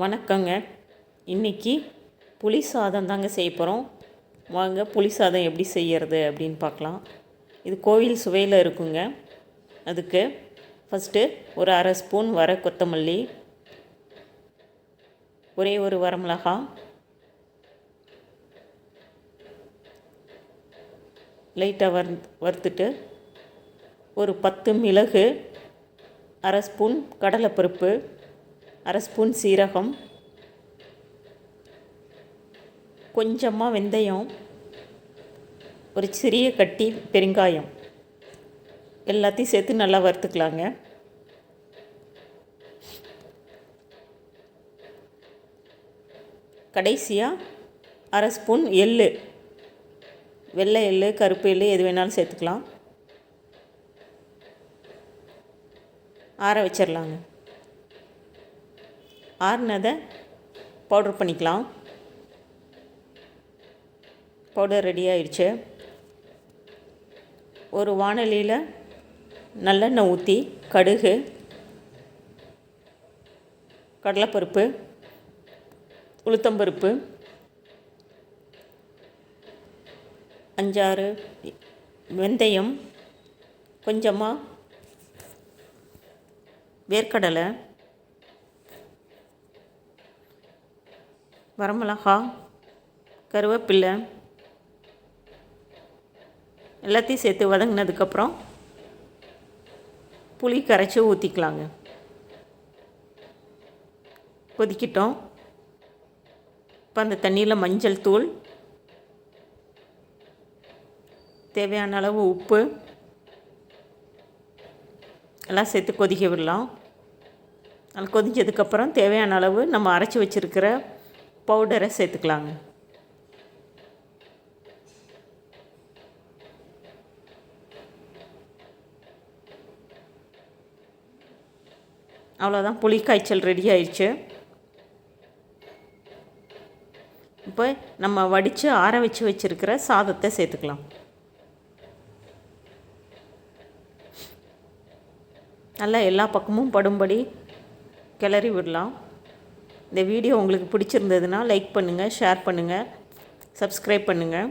வணக்கங்க. இன்றைக்கி புளி சாதம் தாங்க செய்ய போகிறோம் வாங்க புளி சாதம் எப்படி செய்கிறது அப்படின்னு பார்க்கலாம். இது கோவில் சுவையில் இருக்குங்க. அதுக்கு ஃபஸ்ட்டு ஒரு அரை ஸ்பூன் வர கொத்தமல்லி ஒரே ஒரு வரமிளகா லைட்டாக வறு வறுத்துட்டு ஒரு பத்து மிளகு அரை ஸ்பூன் கடலைப்பருப்பு அரை ஸ்பூன் சீரகம் கொஞ்சமாக வெந்தயம் ஒரு சிறிய கட்டி பெருங்காயம். எல்லாத்தையும் சேர்த்து நல்லா வறுத்துக்கலாங்க. கடைசியாக அரை ஸ்பூன் எள்ளு. வெள்ளை எள்ளு கருப்பு எள்ளு எது வேணாலும் சேர்த்துக்கலாம். ஆற வச்சிடலாங்க ஆறுனதை பவுடர் பண்ணிக்கலாம். பவுடர் ரெடி ஆயிடுச்சு. ஒரு வானலியில் நல்லெண்ணெய் ஊற்றி கடுகு கடலைப்பருப்பு உளுத்தம்பருப்பு அஞ்சாறு வெந்தயம் கொஞ்சமாக வேர்க்கடலை வரமிளகா கருவேப்பில்லை எல்லாத்தையும் சேர்த்து வதங்கினதுக்கப்புறம் புளி கரைச்சி ஊற்றிக்கலாங்க கொதிக்கிட்டோம். இப்போ அந்த தண்ணியில் மஞ்சள் தூள் தேவையான அளவு உப்பு எல்லாம் சேர்த்து கொதிக்க விடலாம். அது கொதிஞ்சதுக்கப்புறம் தேவையான அளவு நம்ம அரைச்சி வச்சுருக்கிற பவுடரை சேர்த்துக்கலாங்க. அவ்வளோதான் புளி காய்ச்சல் ரெடி ஆயிடுச்சு. இப்போ நம்ம வடித்து ஆற வச்சு வச்சுருக்கிற சாதத்தை சேர்த்துக்கலாம். நல்லா எல்லா பக்கமும் படும்படி கிளறி விடலாம். இந்த வீடியோ உங்களுக்கு பிடிச்சிருந்ததுன்னா லைக் பண்ணுங்கள் ஷேர் பண்ணுங்கள் சப்ஸ்கிரைப் பண்ணுங்கள்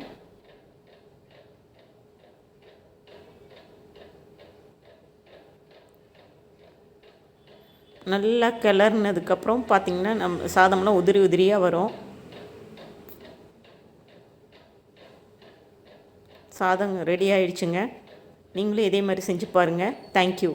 நல்லா கிளறினதுக்கப்புறம் பார்த்திங்கன்னா நம் சாதம்லாம் உதிரி உதிரியாக வரும். சாதம் ரெடி ஆயிடுச்சுங்க. நீங்களும் இதே மாதிரி செஞ்சு பாருங்கள் தேங்க்யூ